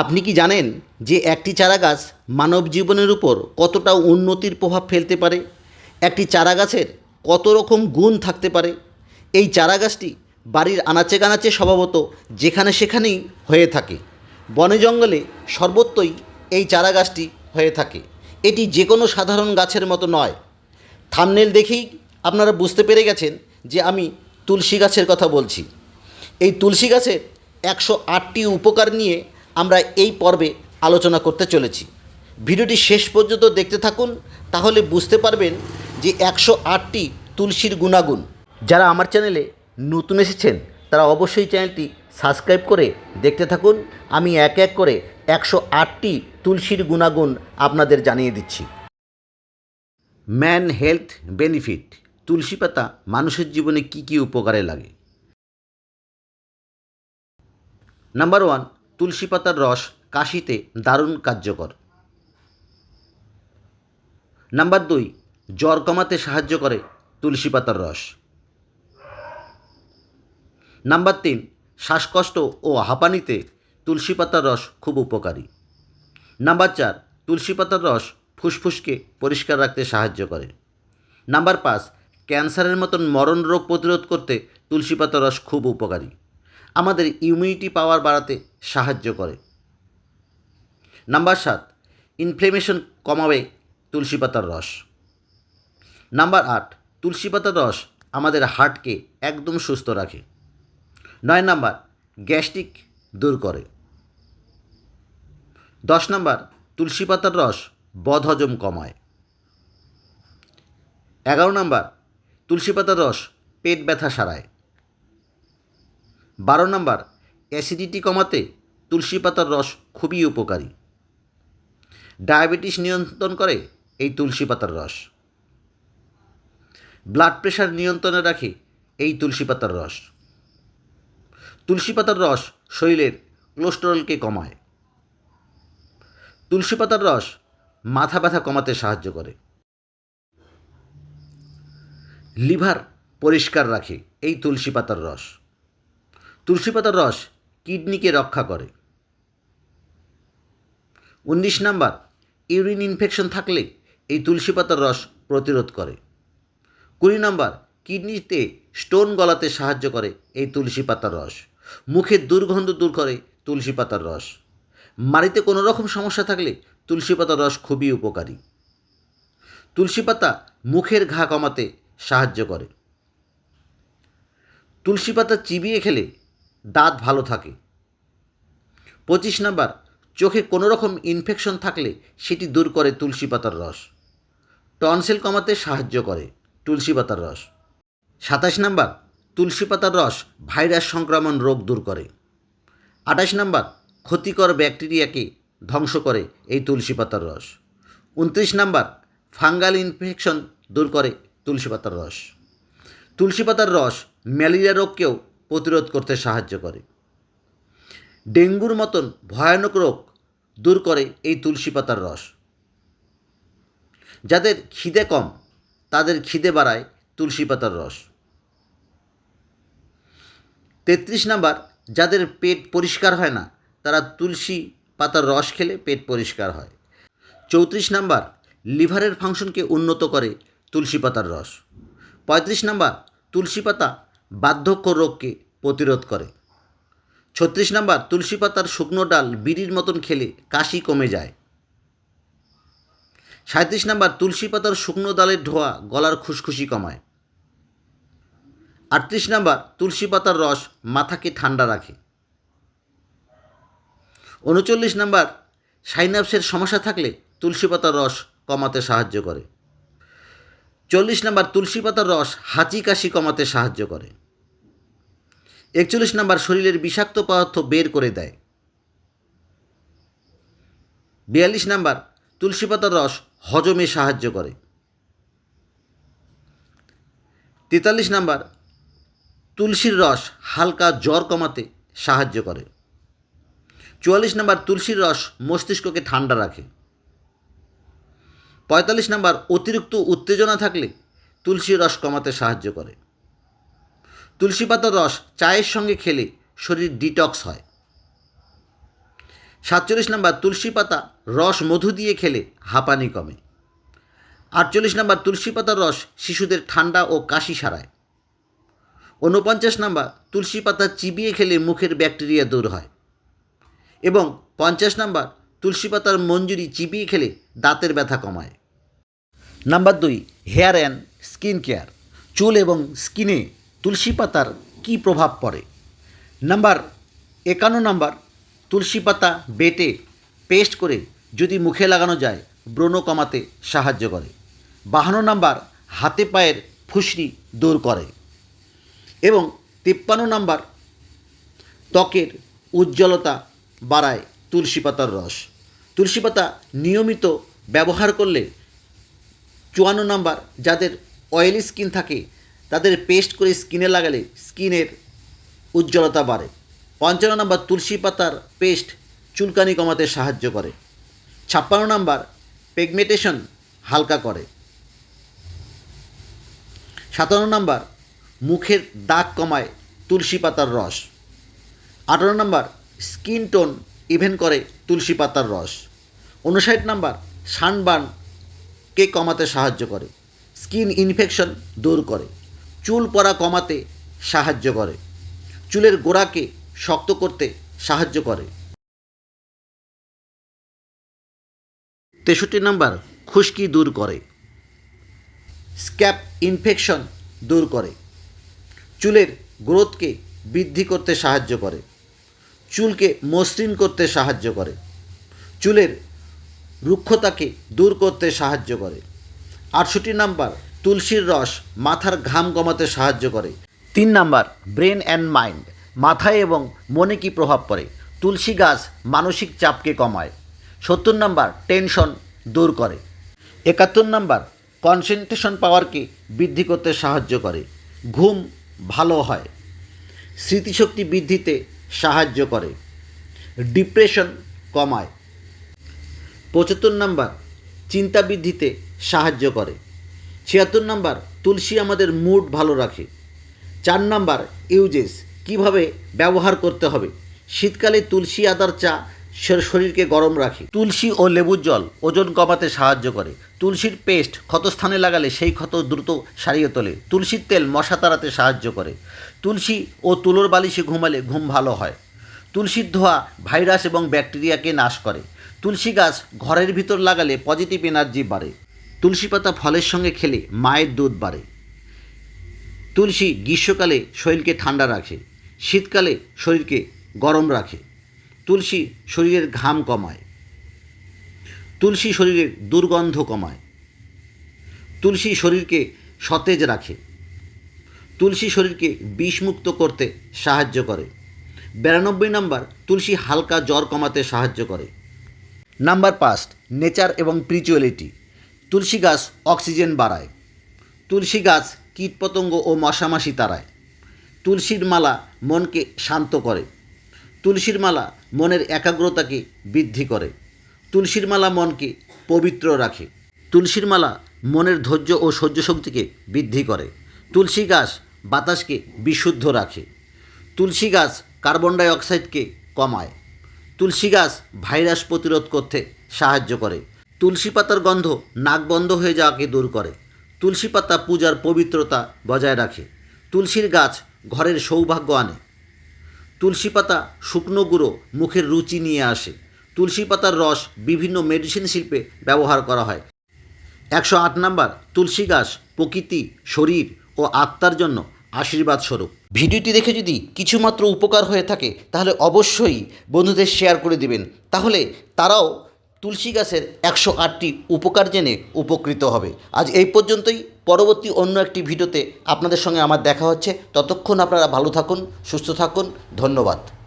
আপনি কি জানেন যে একটি চারা গাছ মানব জীবনের উপর কতটা উন্নতির প্রভাব ফেলতে পারে? একটি চারা গাছের কত রকম গুণ থাকতে পারে? এই চারা গাছটি বাড়ির আনাচে কানাচে স্বভাবত যেখানে সেখানেই হয়ে থাকে। বনে জঙ্গলে সর্বত্রই এই চারা গাছটি হয়ে থাকে। এটি যে কোনো সাধারণ গাছের মতো নয়। থামনেল দেখেই আপনারা বুঝতে পেরে গেছেন যে আমি তুলসী গাছের কথা বলছি। এই তুলসী গাছের একশো আটটি উপকার নিয়ে আমরা এই পর্বে আলোচনা করতে চলেছি। ভিডিওটি শেষ পর্যন্ত দেখতে থাকুন, তাহলে বুঝতে পারবেন যে একশো আটটি তুলসীর গুণাগুণ। যারা আমার চ্যানেলে নতুন এসেছেন, তারা অবশ্যই চ্যানেলটি সাবস্ক্রাইব করে দেখতে থাকুন। আমি এক এক করে একশো আটটি তুলসীর গুণাগুণ আপনাদের জানিয়ে দিচ্ছি। ম্যান হেলথ বেনিফিট, তুলসী পাতা মানুষের জীবনে কী কী উপকারে লাগে? নাম্বার ওয়ান তুলসী পাতার রস কাশিতে দারুণ কার্যকর। নাম্বার দুই, জ্বর কমাতে সাহায্য করে তুলসী পাতার রস। নাম্বার তিন, শ্বাসকষ্ট ও হাঁপানিতে তুলসী পাতার রস খুব উপকারী। নাম্বার চার, তুলসী পাতার রস ফুসফুসকে পরিষ্কার রাখতে সাহায্য করে। নাম্বার পাঁচ, ক্যান্সারের মতন মরণ রোগ প্রতিরোধ করতে তুলসী পাতার রস খুব উপকারী। আমাদের ইমিউনিটি পাওয়ার বাড়াতে সাহায্য করে। নাম্বার সাত ইনফ্লেমেশন কমাবে তুলসী পাতার রস। নাম্বার আট, তুলসী পাতার রস আমাদের হার্টকে একদম সুস্থ রাখে। নয় নাম্বার, গ্যাস্ট্রিক দূর করে। দশ নাম্বার, তুলসী পাতার রস বদহজম কমায়। এগারো নাম্বার, তুলসী পাতার রস পেট ব্যথা সারায়। বারো নম্বর অ্যাসিডিটি কমাতে তুলসী পাতার রস খুবই উপকারী। ডায়াবেটিস নিয়ন্ত্রণ করে এই তুলসী পাতার রস। ব্লাড প্রেশার নিয়ন্ত্রণে রাখে এই তুলসী পাতার রস। তুলসী পাতার রস শরীরের কোলেস্টেরলকে কমায়। তুলসী পাতার রস মাথা ব্যথা কমাতে সাহায্য করে। লিভার পরিষ্কার রাখে এই তুলসী পাতার রস। তুলসী পাতার রস কিডনিকে রক্ষা করে। উনিশ নাম্বার, ইউরিন ইনফেকশন থাকলে এই তুলসী পাতার রস প্রতিরোধ করে। কুড়ি নাম্বার, কিডনিতে স্টোন গলাতে সাহায্য করে এই তুলসী পাতার রস। মুখের দুর্গন্ধ দূর করে তুলসী পাতার রস। মাড়িতে কোনো রকম সমস্যা থাকলে তুলসী পাতার রস খুবই উপকারী। তুলসী পাতা মুখের ঘা কমাতে সাহায্য করে। তুলসী পাতা চিবিয়ে খেলে দাঁত ভালো থাকে। পঁচিশ নাম্বার, চোখে কোনো রকম ইনফেকশন থাকলে সেটি দূর করে তুলসী পাতার রস। টনসিল কমাতে সাহায্য করে তুলসী পাতার রস। সাতাশ নাম্বার, তুলসী পাতার রস ভাইরাস সংক্রমণ রোগ দূর করে। আঠাশ নাম্বার, ক্ষতিকর ব্যাকটেরিয়াকে ধ্বংস করে এই তুলসী পাতার রস। উনত্রিশ নাম্বার, ফাঙ্গাল ইনফেকশন দূর করে তুলসী পাতার রস। তুলসী পাতার রস ম্যালেরিয়া রোগকেও প্রতিরোধ করতে সাহায্য করে। ডেঙ্গুর মতন ভয়ানক রোগ দূর করে এই তুলসী পাতার রস। যাদের খিদে কম, তাদের খিদে বাড়ায় তুলসী পাতার রস। তেত্রিশ নাম্বার, যাদের পেট পরিষ্কার হয় না, তারা তুলসী পাতার রস খেলে পেট পরিষ্কার হয়। চৌত্রিশ নাম্বার, লিভারের ফাংশনকে উন্নত করে তুলসী পাতার রস। পঁয়ত্রিশ নাম্বার, তুলসী পাতা বার্ধক্য রোগকে প্রতিরোধ করে। ছত্রিশ নম্বর, তুলসী পাতার শুকনো ডাল বিড়ির মতন খেলে কাশি কমে যায়। সাঁত্রিশ নাম্বার, তুলসী পাতার শুকনো ডালের ধোয়া গলার খুশখুশি কমায়। আটত্রিশ নাম্বার, তুলসী পাতার রস মাথাকে ঠান্ডা রাখে। উনচল্লিশ নম্বর, সাইনাপসের সমস্যা থাকলে তুলসী পাতার রস কমাতে সাহায্য করে। চল্লিশ নাম্বার তুলসী পাতার রস হাঁচি কাশি কমাতে সাহায্য করে। একচল্লিশ নাম্বার শরীরের বিষাক্ত পদার্থ বের করে দেয়। বিয়াল্লিশ নাম্বার তুলসী পাতার রস হজমে সাহায্য করে। তেতাল্লিশ নাম্বার তুলসীর রস হালকা জ্বর কমাতে সাহায্য করে। চুয়াল্লিশ নাম্বার তুলসীর রস মস্তিষ্ককে ঠান্ডা রাখে। পঁয়তাল্লিশ নাম্বার, অতিরিক্ত উত্তেজনা থাকলে তুলসীর রস কমাতে সাহায্য করে। তুলসী পাতার রস চায়ের সঙ্গে খেলে শরীর ডিটক্স হয়। সাতচল্লিশ নাম্বার, তুলসী পাতা রস মধু দিয়ে খেলে হাঁপানি কমে। আটচল্লিশ নাম্বার, তুলসী পাতার রস শিশুদের ঠান্ডা ও কাশি সারায়। ঊনপঞ্চাশ নাম্বার, তুলসী পাতা চিবিয়ে খেলে মুখের ব্যাকটেরিয়া দূর হয়। এবং পঞ্চাশ নাম্বার, তুলসী পাতার মঞ্জুরি চিবিয়ে খেলে দাঁতের ব্যথা কমায়। নাম্বার দুই, হেয়ার অ্যান্ড স্কিন কেয়ার। চুল এবং স্কিনে তুলসী পাতার কী প্রভাব পড়ে? নাম্বার একান্ন নাম্বার, তুলসী পাতা বেটে পেস্ট করে যদি মুখে লাগানো যায়, ব্রণ কমাতে সাহায্য করে। বাহান্ন নাম্বার, হাতে পায়ের ফুসরি দূর করে। এবং তিপ্পান্ন নাম্বার, ত্বকের উজ্জ্বলতা বাড়ায় তুলসী পাতার রস। তুলসী পাতা নিয়মিত ব্যবহার করলে চুয়ান্ন নাম্বার, যাদের অয়েলি স্কিন থাকে, তাদের পেস্ট করে স্কিনে লাগালে স্কিনের উজ্জ্বলতা বাড়ে। পঞ্চান্ন নাম্বার, তুলসী পাতার পেস্ট চুলকানি কমাতে সাহায্য করে। ছাপ্পান্ন নাম্বার পেগমেটেশন হালকা করে। সাতান্ন নাম্বার, মুখের দাগ কমায় তুলসী পাতার রস। আঠারো নাম্বার স্কিন টোন ইভেন করে তুলসী পাতার রস। উনষাট নাম্বার সানবার্নকে কমাতে সাহায্য করে? স্কিন ইনফেকশন দূর করে। চুল পড়া কমাতে সাহায্য করে। চুলের গোড়াকে শক্ত করতে সাহায্য করে। তেষট্টি নাম্বার, খুশকি দূর করে। স্ক্যাপ ইনফেকশন দূর করে। চুলের গ্রোথকে বৃদ্ধি করতে সাহায্য করে। চুলকে মসৃণ করতে সাহায্য করে। চুলের রুক্ষতাকে দূর করতে সাহায্য করে। আটষট্টি নাম্বার, তুলসীর রস মাথার ঘাম কমাতে সাহায্য করে। তিন নাম্বার, ব্রেন অ্যান্ড মাইন্ড, মাথায় এবং মনে কী প্রভাব পড়ে? তুলসী গাছ মানসিক চাপকে কমায়। সত্তর নাম্বার, টেনশন দূর করে। একাত্তর নাম্বার, কনসেন্ট্রেশন পাওয়ারকে বৃদ্ধি করতে সাহায্য করে। ঘুম ভালো হয়। স্মৃতিশক্তি বৃদ্ধিতে সাহায্য করে। ডিপ্রেশন কমায়। পঁচাত্তর নাম্বার চিন্তা বৃদ্ধিতে সাহায্য করে। ছিয়াত্তর নাম্বার তুলসী আমাদের মুড ভালো রাখে। চার নাম্বার ইউজেস, কীভাবে ব্যবহার করতে হবে। শীতকালে তুলসী আদার চা শর- শরীরকে গরম রাখে। তুলসী ও লেবুর জল ওজন কমাতে সাহায্য করে। তুলসীর পেস্ট ক্ষতস্থানে লাগালে সেই ক্ষত দ্রুত সারিয়ে তোলে। তুলসীর তেল মশা তাড়াতে সাহায্য করে। তুলসী ও তুলোর বালিশে ঘুমালে ঘুম ভালো হয়। তুলসীর ধোয়া, ভাইরাস এবং ব্যাকটেরিয়াকে নাশ করে। তুলসী গাছ ঘরের ভিতর লাগালে পজিটিভ এনার্জি বাড়ে। তুলসী পাতা ফলের সঙ্গে খেলে মায়ের দুধ বাড়ে। তুলসী গ্রীষ্মকালে শরীরকে ঠান্ডা রাখে, শীতকালে শরীরকে গরম রাখে। তুলসী শরীরের ঘাম কমায়। তুলসী শরীরের দুর্গন্ধ কমায়। তুলসী শরীরকে সতেজ রাখে। তুলসী শরীরকে বিষমুক্ত করতে সাহায্য করে। বিরানব্বই নম্বর, তুলসী হালকা জ্বর কমাতে সাহায্য করে। নাম্বার পাঁচ, নেচার এবং স্পিরিচুয়ালিটি, তুলসী গাছ অক্সিজেন বাড়ায়। তুলসী গাছ কীটপতঙ্গ ও মশামাছি তাড়ায়। তুলসীর মালা মনকে শান্ত করে। তুলসীর মালা মনের একাগ্রতাকে বৃদ্ধি করে। তুলসীর মালা মনকে পবিত্র রাখে। তুলসীর মালা মনের ধৈর্য ও সহ্য শক্তিকে বৃদ্ধি করে। তুলসী গাছ বাতাসকে বিশুদ্ধ রাখে। তুলসী গাছ কার্বন ডাই অক্সাইডকে কমায়। তুলসী গাছ ভাইরাস প্রতিরোধ করতে সাহায্য করে। তুলসী পাতার গন্ধ নাক বন্ধ হয়ে যাওয়াকে দূর করে। তুলসী পাতা পূজার পবিত্রতা বজায় রাখে। তুলসীর গাছ ঘরের সৌভাগ্য আনে। তুলসী পাতা শুকনো গুঁড়ো মুখের রুচি নিয়ে আসে। তুলসী পাতার রস বিভিন্ন মেডিসিন শিল্পে ব্যবহার করা হয়। একশো আট নাম্বার, তুলসী গাছ প্রকৃতি, শরীর ও আত্মার জন্য আশীর্বাদ স্বরূপ ভিডিওটি দেখে যদি কিছুমাত্র উপকার হয়ে থাকে, তাহলে অবশ্যই বন্ধুদের শেয়ার করে দিবেন। তাহলে তারাও তুলসী গাছের একশো আটটি উপকার জেনে উপকৃত হবে। আজ এই পর্যন্তই। পরবর্তী অন্য একটি ভিডিওতে আপনাদের সঙ্গে আমার দেখা হচ্ছে। ততক্ষণ আপনারা ভালো থাকুন, সুস্থ থাকুন। ধন্যবাদ।